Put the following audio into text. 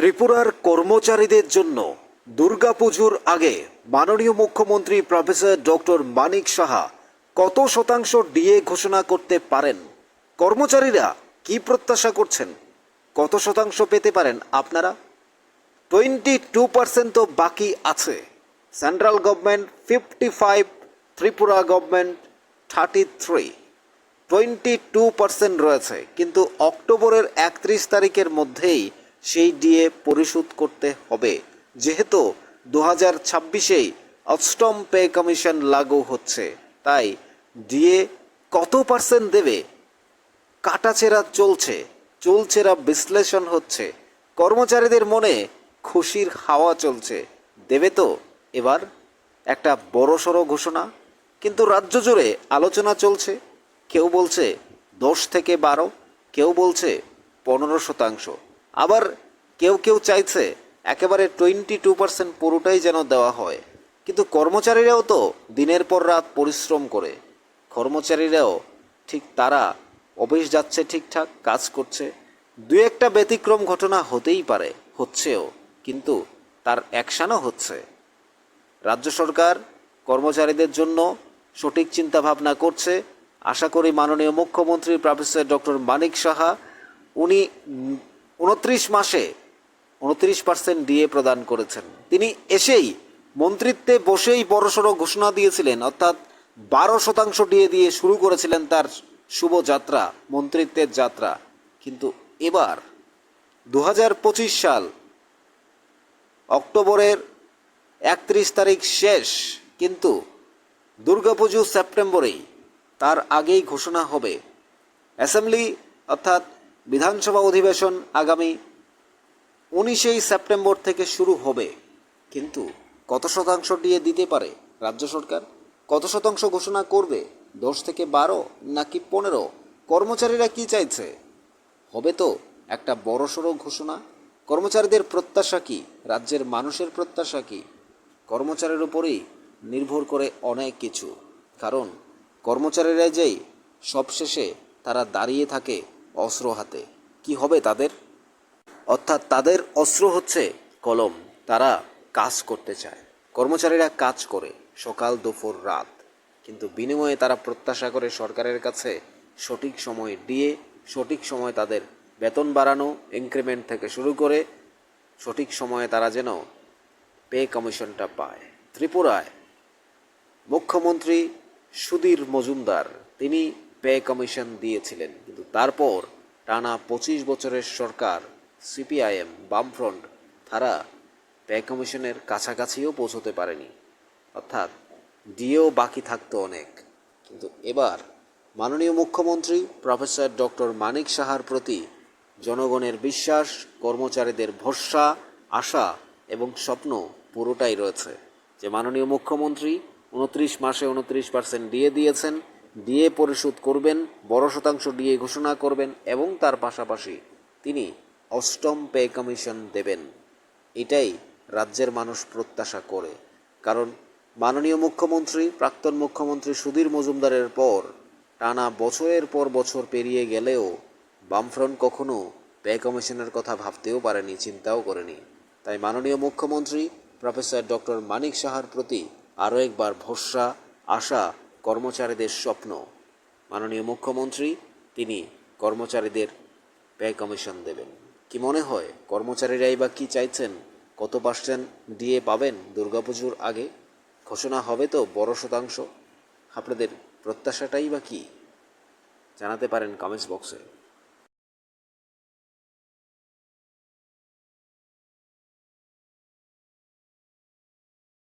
ত্রিপুরার কর্মচারীদের জন্য দুর্গাপুজোর আগে মাননীয় মুখ্যমন্ত্রী প্রফেসর ডক্টর মানিক সাহা কত শতাংশ ডিএ ঘোষণা করতে পারেন? কর্মচারীরা কি প্রত্যাশা করছেন? কত শতাংশ পেতে পারেন আপনারা? টোয়েন্টি টু পার্সেন্ট তো বাকি আছে। Central government fifty five Tripura government thirty three twenty two percent রয়েছে। কিন্তু অক্টোবরের একত্রিশ তারিখের মধ্যেই সেই ডিএ পরিশোধ করতে হবে। যেহেতু দু হাজার ছাব্বিশেই অষ্টম পে কমিশন লাগু হচ্ছে, তাই ডিএ কত পার্সেন্ট দেবে? কাটাছেড়া চলছে চুলছেরা বিশ্লেষণ হচ্ছে। কর্মচারীদের মনে খুশির হাওয়া চলছে। দেবে তো এবার একটা বড়সড় ঘোষণা। কিন্তু রাজ্য জুড়ে আলোচনা চলছে। কেউ বলছে দশ থেকে বারো, কেউ বলছে পনেরো শতাংশ। আবার কেউ কেউ চাইছে একেবারে টোয়েন্টি টু পার্সেন্ট পুরোটাই যেন দেওয়া হয়। কিন্তু কর্মচারীরাও তো দিনের পর রাত পরিশ্রম করে। কর্মচারীরাও ঠিক তারা অফিস যাচ্ছে ঠিকঠাক, কাজ করছে। দু একটা ব্যতিক্রম ঘটনা হতেই পারে, হচ্ছেও, কিন্তু তার অ্যাকশানও হচ্ছে। রাজ্য সরকার কর্মচারীদের জন্য সঠিক চিন্তা ভাবনা করছে। আশা করি মাননীয় মুখ্যমন্ত্রী প্রফেসর ডক্টর মানিক সাহা, উনি উনত্রিশ মাসে উনত্রিশ পার্সেন্ট ডিএ প্রদান করেছেন। তিনি এসেই মন্ত্রিত্বে বসেই বড়সড় ঘোষণা দিয়েছিলেন, অর্থাৎ বারো শতাংশ ডিএ দিয়ে শুরু করেছিলেন তার শুভ যাত্রা, মন্ত্রিত্বের যাত্রা। কিন্তু এবার দু হাজার পঁচিশ সাল, অক্টোবরের একত্রিশ তারিখ শেষ, কিন্তু দুর্গাপুজো সেপ্টেম্বরেই তার আগেই ঘোষণা হবে। অ্যাসেম্বলি, অর্থাৎ বিধানসভা অধিবেশন আগামী উনিশেই সেপ্টেম্বর থেকে শুরু হবে। কিন্তু কত শতাংশ দিয়ে দিতে পারে রাজ্য সরকার? কত শতাংশ ঘোষণা করবে? দশ থেকে বারো নাকি পনেরো? কর্মচারীরা কি চাইছে? হবে তো একটা বড়সড় ঘোষণা। কর্মচারীদের প্রত্যাশা কি? রাজ্যের মানুষের প্রত্যাশা কি? কর্মচারীর উপরেই নির্ভর করে অনেক কিছু। কারণ কর্মচারীরা যেই সবশেষে তারা দাঁড়িয়ে থাকে অস্ত্র হাতে। কি হবে তাদের? অর্থাৎ তাদের অস্ত্র হচ্ছে কলম। তারা কাজ করতে চায়। কর্মচারীরা কাজ করে সকাল, দুপুর, রাত। কিন্তু বিনিময়ে তারা প্রত্যাশা করে সরকারের কাছে সঠিক সময় দিয়ে, সঠিক সময় তাদের বেতন বাড়ানো ইনক্রিমেন্ট থেকে শুরু করে সঠিক সময়ে তারা যেন পে কমিশনটা পায়। ত্রিপুরায় মুখ্যমন্ত্রী সুধীর মজুমদার, তিনি পে কমিশন দিয়েছিলেন, কিন্তু তারপর টানা পঁচিশ বছরের সরকার, সিপিআইএম, বামফ্রন্ট, তারা পে কমিশনের কাছাকাছিও পৌঁছতে পারেনি। অর্থাৎ ডিএও বাকি থাকতো অনেক। কিন্তু এবার মাননীয় মুখ্যমন্ত্রী, প্রফেসর ডক্টর মানিক সাহার প্রতি জনগণের বিশ্বাস, কর্মচারীদের ভরসা, আশা এবং স্বপ্ন পুরোটাই রয়েছে। যে মাননীয় মুখ্যমন্ত্রী উনত্রিশ মাসে উনত্রিশ পার্সেন্ট দিয়ে দিয়েছেন ডিএ পরিশোধ করবেন, বড় শতাংশ ডিএ ঘোষণা করবেন এবং তার পাশাপাশি তিনি অষ্টম পে কমিশন দেবেন। এটাই রাজ্যের মানুষ প্রত্যাশা করে। কারণ মাননীয় মুখ্যমন্ত্রী, প্রাক্তন মুখ্যমন্ত্রী সুধীর মজুমদারের পর, টানা বছরের পর বছর পেরিয়ে গেলেও বামফ্রন্ট কখনো পে কমিশনের কথা ভাবতেও পারেনি, চিন্তাও করেনি। তাই মাননীয় মুখ্যমন্ত্রী, প্রফেসর ডক্টর মানিক সাহার প্রতি আরও একবার ভরসা, আশা কর্মচারীদের স্বপ্ন। মাননীয় মুখ্যমন্ত্রী, তিনি কর্মচারীদের ব্যয় কমিশন দেবেন। কি মনে হয়, কর্মচারীরাই বা কি চাইছেন? কত পার্সেন্ট দিয়ে পাবেন দুর্গাপুজোর আগে? ঘোষণা হবে তো বড় শতাংশ। আপনাদের প্রত্যাশাটাই বা কি? জানাতে পারেন কমেন্টস বক্সে।